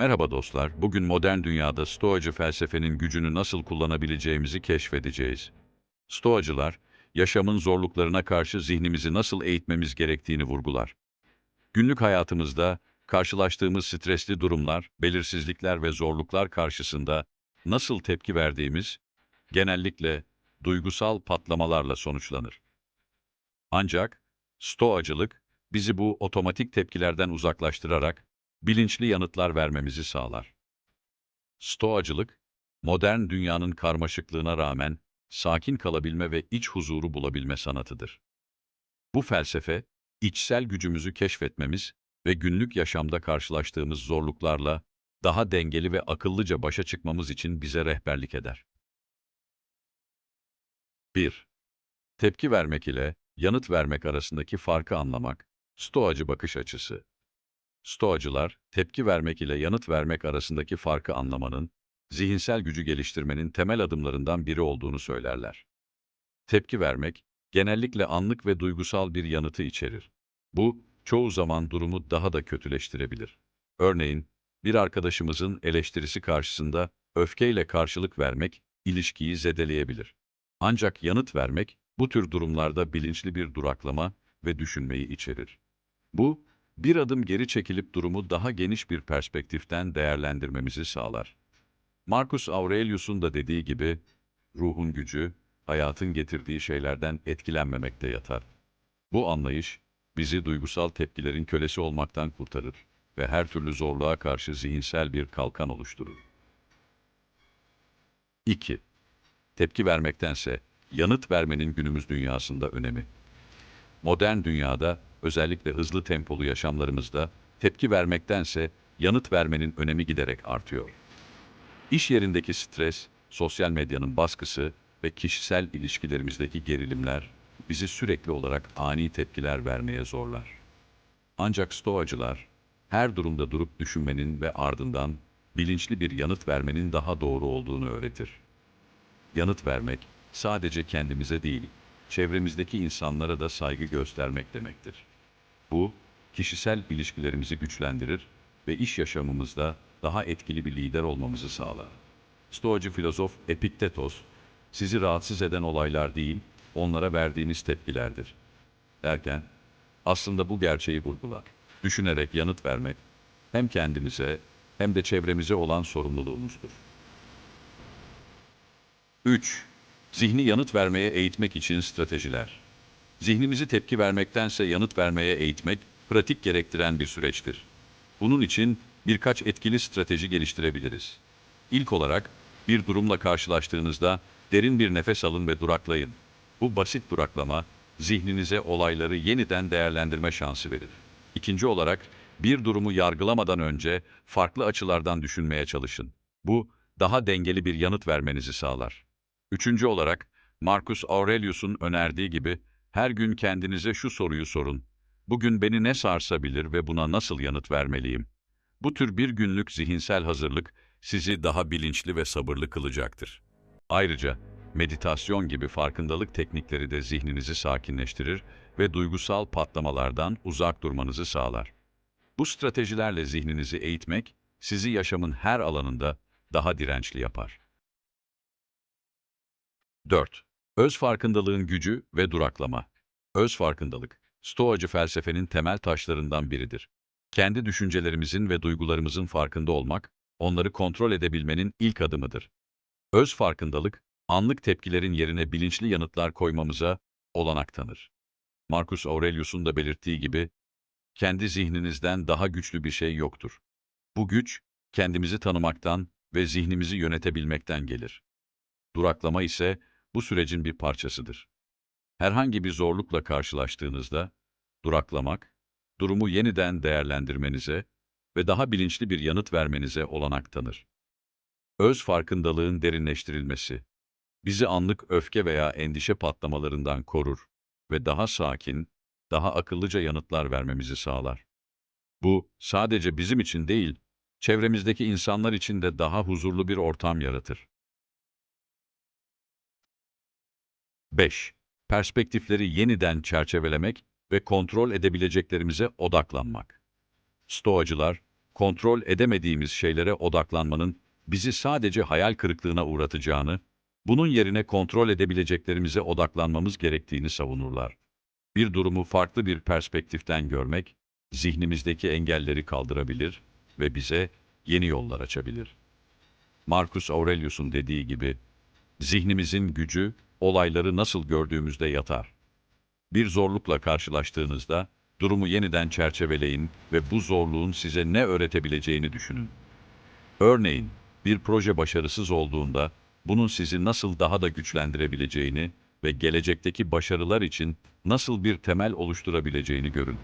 Merhaba dostlar, bugün modern dünyada Stoacı felsefenin gücünü nasıl kullanabileceğimizi keşfedeceğiz. Stoacılar, yaşamın zorluklarına karşı zihnimizi nasıl eğitmemiz gerektiğini vurgular. Günlük hayatımızda karşılaştığımız stresli durumlar, belirsizlikler ve zorluklar karşısında nasıl tepki verdiğimiz genellikle duygusal patlamalarla sonuçlanır. Ancak Stoacılık bizi bu otomatik tepkilerden uzaklaştırarak bilinçli yanıtlar vermemizi sağlar. Stoacılık, modern dünyanın karmaşıklığına rağmen sakin kalabilme ve iç huzuru bulabilme sanatıdır. Bu felsefe, içsel gücümüzü keşfetmemiz ve günlük yaşamda karşılaştığımız zorluklarla daha dengeli ve akıllıca başa çıkmamız için bize rehberlik eder. 1. Tepki vermek ile yanıt vermek arasındaki farkı anlamak. Stoacı bakış açısı. Stoacılar, tepki vermek ile yanıt vermek arasındaki farkı anlamanın, zihinsel gücü geliştirmenin temel adımlarından biri olduğunu söylerler. Tepki vermek, genellikle anlık ve duygusal bir yanıtı içerir. Bu, çoğu zaman durumu daha da kötüleştirebilir. Örneğin, bir arkadaşımızın eleştirisi karşısında öfkeyle karşılık vermek, ilişkiyi zedeleyebilir. Ancak yanıt vermek, bu tür durumlarda bilinçli bir duraklama ve düşünmeyi içerir. Bu, bir adım geri çekilip durumu daha geniş bir perspektiften değerlendirmemizi sağlar. Marcus Aurelius'un da dediği gibi, ruhun gücü, hayatın getirdiği şeylerden etkilenmemekte yatar. Bu anlayış, bizi duygusal tepkilerin kölesi olmaktan kurtarır ve her türlü zorluğa karşı zihinsel bir kalkan oluşturur. 2. Tepki vermektense yanıt vermenin günümüz dünyasında önemi. Modern dünyada, özellikle hızlı tempolu yaşamlarımızda, tepki vermektense yanıt vermenin önemi giderek artıyor. İş yerindeki stres, sosyal medyanın baskısı ve kişisel ilişkilerimizdeki gerilimler bizi sürekli olarak ani tepkiler vermeye zorlar. Ancak stoacılar, her durumda durup düşünmenin ve ardından bilinçli bir yanıt vermenin daha doğru olduğunu öğretir. Yanıt vermek, sadece kendimize değil, çevremizdeki insanlara da saygı göstermek demektir. Bu, kişisel ilişkilerimizi güçlendirir ve iş yaşamımızda daha etkili bir lider olmamızı sağlar. Stoacı filozof Epiktetos, sizi rahatsız eden olaylar değil, onlara verdiğiniz tepkilerdir. Derken, aslında bu gerçeği vurgular. Düşünerek yanıt vermek, hem kendimize hem de çevremize olan sorumluluğumuzdur. 3. Zihni yanıt vermeye eğitmek için stratejiler. Zihnimizi tepki vermektense yanıt vermeye eğitmek, pratik gerektiren bir süreçtir. Bunun için birkaç etkili strateji geliştirebiliriz. İlk olarak, bir durumla karşılaştığınızda derin bir nefes alın ve duraklayın. Bu basit duraklama, zihninize olayları yeniden değerlendirme şansı verir. İkinci olarak, bir durumu yargılamadan önce farklı açılardan düşünmeye çalışın. Bu, daha dengeli bir yanıt vermenizi sağlar. Üçüncü olarak, Marcus Aurelius'un önerdiği gibi her gün kendinize şu soruyu sorun. Bugün beni ne sarsabilir ve buna nasıl yanıt vermeliyim? Bu tür bir günlük zihinsel hazırlık sizi daha bilinçli ve sabırlı kılacaktır. Ayrıca meditasyon gibi farkındalık teknikleri de zihninizi sakinleştirir ve duygusal patlamalardan uzak durmanızı sağlar. Bu stratejilerle zihninizi eğitmek sizi yaşamın her alanında daha dirençli yapar. 4. Öz farkındalığın gücü ve duraklama. Öz farkındalık, Stoacı felsefenin temel taşlarından biridir. Kendi düşüncelerimizin ve duygularımızın farkında olmak, onları kontrol edebilmenin ilk adımıdır. Öz farkındalık, anlık tepkilerin yerine bilinçli yanıtlar koymamıza olanak tanır. Marcus Aurelius'un da belirttiği gibi, kendi zihninizden daha güçlü bir şey yoktur. Bu güç, kendimizi tanımaktan ve zihnimizi yönetebilmekten gelir. Duraklama ise bu sürecin bir parçasıdır. Herhangi bir zorlukla karşılaştığınızda, duraklamak, durumu yeniden değerlendirmenize ve daha bilinçli bir yanıt vermenize olanak tanır. Öz farkındalığın derinleştirilmesi, bizi anlık öfke veya endişe patlamalarından korur ve daha sakin, daha akıllıca yanıtlar vermemizi sağlar. Bu, sadece bizim için değil, çevremizdeki insanlar için de daha huzurlu bir ortam yaratır. 5. Perspektifleri yeniden çerçevelemek ve kontrol edebileceklerimize odaklanmak. Stoacılar, kontrol edemediğimiz şeylere odaklanmanın bizi sadece hayal kırıklığına uğratacağını, bunun yerine kontrol edebileceklerimize odaklanmamız gerektiğini savunurlar. Bir durumu farklı bir perspektiften görmek, zihnimizdeki engelleri kaldırabilir ve bize yeni yollar açabilir. Marcus Aurelius'un dediği gibi, zihnimizin gücü olayları nasıl gördüğümüzde yatar. Bir zorlukla karşılaştığınızda durumu yeniden çerçeveleyin ve bu zorluğun size ne öğretebileceğini düşünün. Örneğin, bir proje başarısız olduğunda bunun sizi nasıl daha da güçlendirebileceğini ve gelecekteki başarılar için nasıl bir temel oluşturabileceğini görün.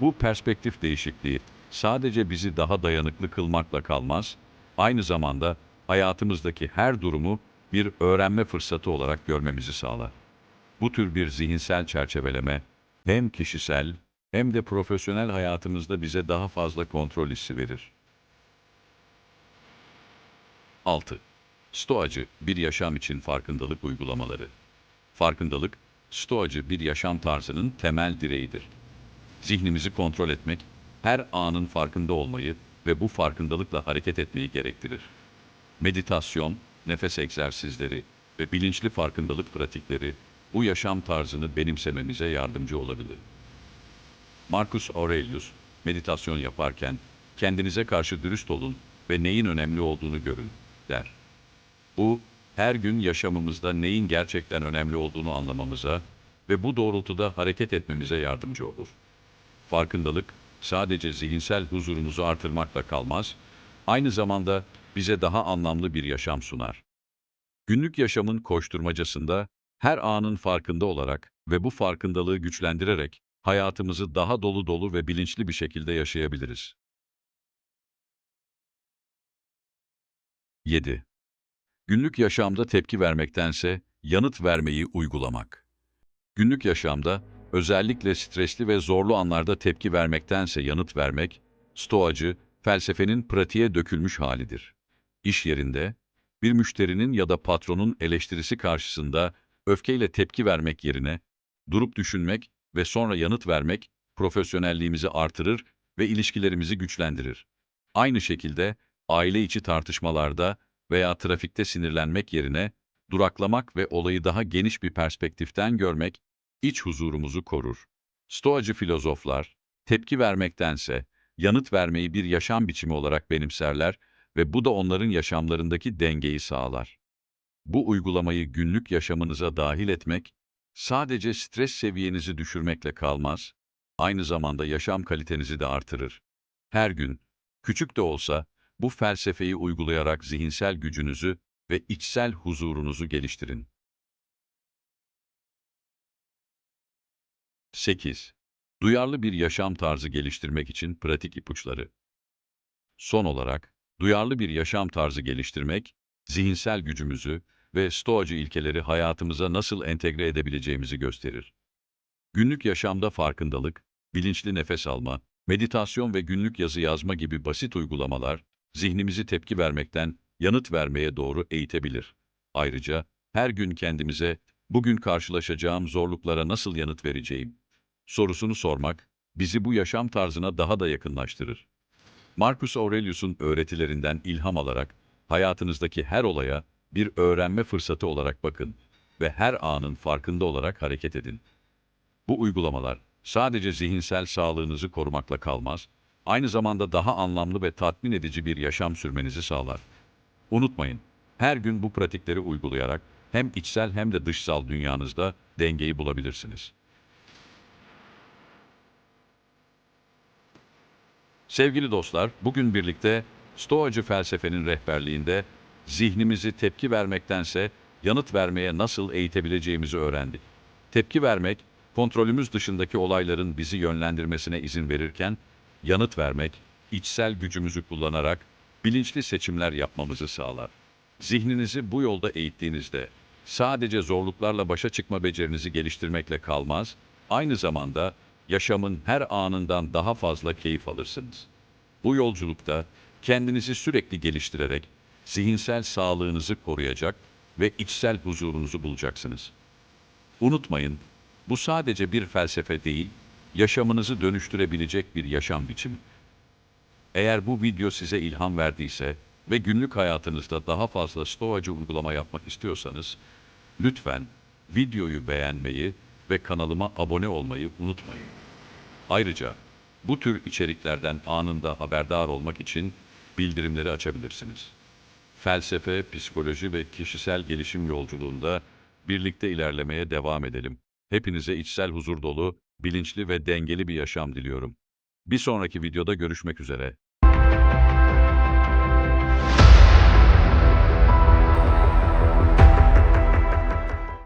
Bu perspektif değişikliği sadece bizi daha dayanıklı kılmakla kalmaz, aynı zamanda hayatımızdaki her durumu bir öğrenme fırsatı olarak görmemizi sağlar. Bu tür bir zihinsel çerçeveleme hem kişisel hem de profesyonel hayatımızda bize daha fazla kontrol hissi verir. 6. Stoacı bir yaşam için farkındalık uygulamaları. Farkındalık, stoacı bir yaşam tarzının temel direğidir. Zihnimizi kontrol etmek, her anın farkında olmayı ve bu farkındalıkla hareket etmeyi gerektirir. Meditasyon, nefes egzersizleri ve bilinçli farkındalık pratikleri bu yaşam tarzını benimsememize yardımcı olabilir. Marcus Aurelius, meditasyon yaparken kendinize karşı dürüst olun ve neyin önemli olduğunu görün, der. Bu, her gün yaşamımızda neyin gerçekten önemli olduğunu anlamamıza ve bu doğrultuda hareket etmemize yardımcı olur. Farkındalık, sadece zihinsel huzurumuzu artırmakla kalmaz, aynı zamanda bize daha anlamlı bir yaşam sunar. Günlük yaşamın koşturmacasında her anın farkında olarak ve bu farkındalığı güçlendirerek hayatımızı daha dolu dolu ve bilinçli bir şekilde yaşayabiliriz. 7. Günlük yaşamda tepki vermektense yanıt vermeyi uygulamak. Günlük yaşamda özellikle stresli ve zorlu anlarda tepki vermektense yanıt vermek, stoacı, felsefenin pratiğe dökülmüş halidir. İş yerinde, bir müşterinin ya da patronun eleştirisi karşısında öfkeyle tepki vermek yerine, durup düşünmek ve sonra yanıt vermek, profesyonelliğimizi artırır ve ilişkilerimizi güçlendirir. Aynı şekilde, aile içi tartışmalarda veya trafikte sinirlenmek yerine, duraklamak ve olayı daha geniş bir perspektiften görmek, iç huzurumuzu korur. Stoacı filozoflar, tepki vermektense, yanıt vermeyi bir yaşam biçimi olarak benimserler ve bu da onların yaşamlarındaki dengeyi sağlar. Bu uygulamayı günlük yaşamınıza dahil etmek, sadece stres seviyenizi düşürmekle kalmaz, aynı zamanda yaşam kalitenizi de artırır. Her gün, küçük de olsa, bu felsefeyi uygulayarak zihinsel gücünüzü ve içsel huzurunuzu geliştirin. 8. Duyarlı bir yaşam tarzı geliştirmek için pratik ipuçları. Son olarak, duyarlı bir yaşam tarzı geliştirmek, zihinsel gücümüzü ve stoacı ilkeleri hayatımıza nasıl entegre edebileceğimizi gösterir. Günlük yaşamda farkındalık, bilinçli nefes alma, meditasyon ve günlük yazı yazma gibi basit uygulamalar, zihnimizi tepki vermekten yanıt vermeye doğru eğitebilir. Ayrıca her gün kendimize, bugün karşılaşacağım zorluklara nasıl yanıt vereceğim sorusunu sormak, bizi bu yaşam tarzına daha da yakınlaştırır. Marcus Aurelius'un öğretilerinden ilham alarak, hayatınızdaki her olaya bir öğrenme fırsatı olarak bakın ve her anın farkında olarak hareket edin. Bu uygulamalar sadece zihinsel sağlığınızı korumakla kalmaz, aynı zamanda daha anlamlı ve tatmin edici bir yaşam sürmenizi sağlar. Unutmayın, her gün bu pratikleri uygulayarak hem içsel hem de dışsal dünyanızda dengeyi bulabilirsiniz. Sevgili dostlar, bugün birlikte Stoacı felsefenin rehberliğinde zihnimizi tepki vermektense yanıt vermeye nasıl eğitebileceğimizi öğrendik. Tepki vermek, kontrolümüz dışındaki olayların bizi yönlendirmesine izin verirken, yanıt vermek, içsel gücümüzü kullanarak bilinçli seçimler yapmamızı sağlar. Zihninizi bu yolda eğittiğinizde, sadece zorluklarla başa çıkma becerinizi geliştirmekle kalmaz, aynı zamanda yaşamın her anından daha fazla keyif alırsınız. Bu yolculukta kendinizi sürekli geliştirerek zihinsel sağlığınızı koruyacak ve içsel huzurunuzu bulacaksınız. Unutmayın, bu sadece bir felsefe değil, yaşamınızı dönüştürebilecek bir yaşam biçimi. Eğer bu video size ilham verdiyse ve günlük hayatınızda daha fazla stoacı uygulama yapmak istiyorsanız, lütfen videoyu beğenmeyi ve kanalıma abone olmayı unutmayın. Ayrıca bu tür içeriklerden anında haberdar olmak için bildirimleri açabilirsiniz. Felsefe, psikoloji ve kişisel gelişim yolculuğunda birlikte ilerlemeye devam edelim. Hepinize içsel huzur dolu, bilinçli ve dengeli bir yaşam diliyorum. Bir sonraki videoda görüşmek üzere.